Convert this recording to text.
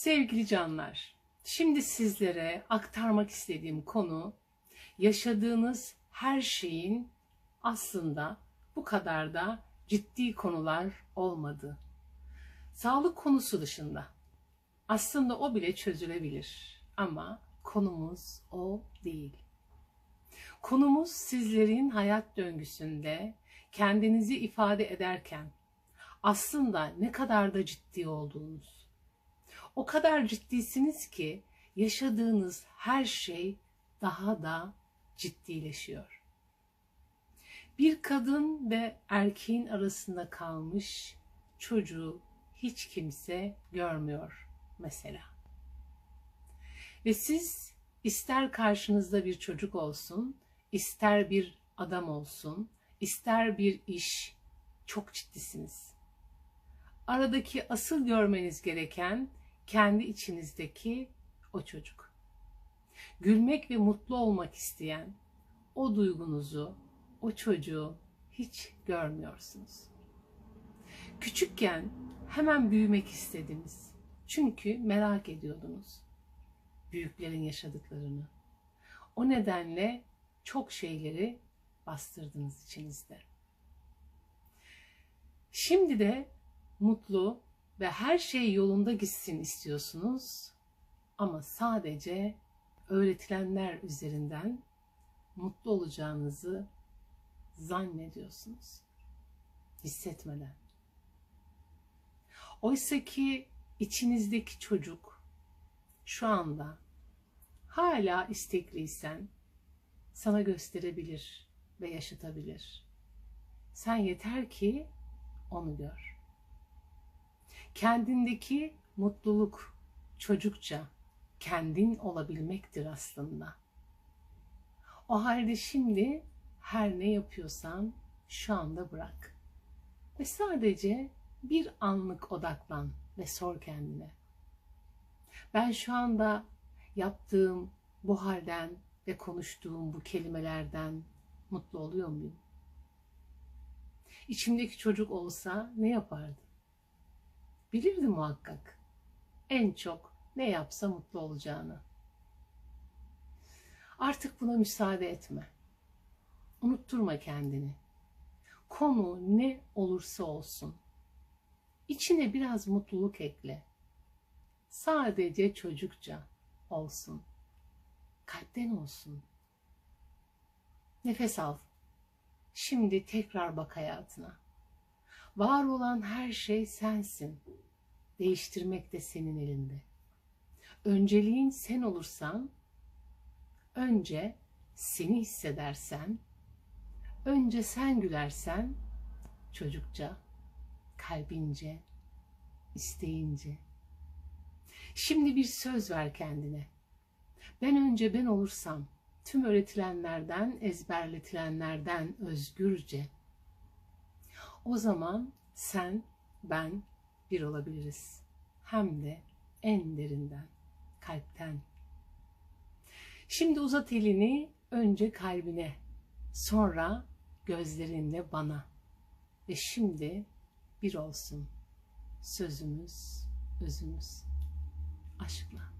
Sevgili canlar, şimdi sizlere aktarmak istediğim konu yaşadığınız her şeyin aslında bu kadar da ciddi konular olmadığı. Sağlık konusu dışında. Aslında o bile çözülebilir ama konumuz o değil. Konumuz sizlerin hayat döngüsünde kendinizi ifade ederken aslında ne kadar da ciddi olduğunuz. O kadar ciddisiniz ki yaşadığınız her şey daha da ciddileşiyor. Bir kadın ve erkeğin arasında kalmış çocuğu hiç kimse görmüyor mesela. Ve siz ister karşınızda bir çocuk olsun, ister bir adam olsun, ister bir iş çok ciddisiniz. Aradaki asıl görmeniz gereken kendi içinizdeki o çocuk. Gülmek ve mutlu olmak isteyen o duygunuzu, o çocuğu hiç görmüyorsunuz. Küçükken hemen büyümek istediniz. Çünkü merak ediyordunuz büyüklerin yaşadıklarını. O nedenle çok şeyleri bastırdınız içinizde. Şimdi de mutlu ve her şey yolunda gitsin istiyorsunuz ama sadece öğretilenler üzerinden mutlu olacağınızı zannediyorsunuz. Hissetmeden. Oysa ki içinizdeki çocuk şu anda hala istekliysen sana gösterebilir ve yaşatabilir. Sen yeter ki onu gör. Kendindeki mutluluk çocukça kendin olabilmektir aslında. O halde şimdi her ne yapıyorsan şu anda bırak. Ve sadece bir anlık odaklan ve sor kendine. Ben şu anda yaptığım bu halden ve konuştuğum bu kelimelerden mutlu oluyor muyum? İçimdeki çocuk olsa ne yapardı? Bilirdi muhakkak. En çok ne yapsa mutlu olacağını. Artık buna müsaade etme. Unutturma kendini. Konu ne olursa olsun. İçine biraz mutluluk ekle. Sadece çocukça olsun. Kalpten olsun. Nefes al. Şimdi tekrar bak hayatına. Var olan her şey sensin. Değiştirmek de senin elinde. Önceliğin sen olursan, önce seni hissedersen, önce sen gülersen, çocukça, kalbince, isteyince. Şimdi bir söz ver kendine. Ben önce ben olursam, tüm öğretilenlerden, ezberletilenlerden özgürce, o zaman sen, ben bir olabiliriz. Hem de en derinden, kalpten. Şimdi uzat elini önce kalbine, sonra gözlerinle bana. Ve şimdi bir olsun sözümüz, özümüz. Aşkla.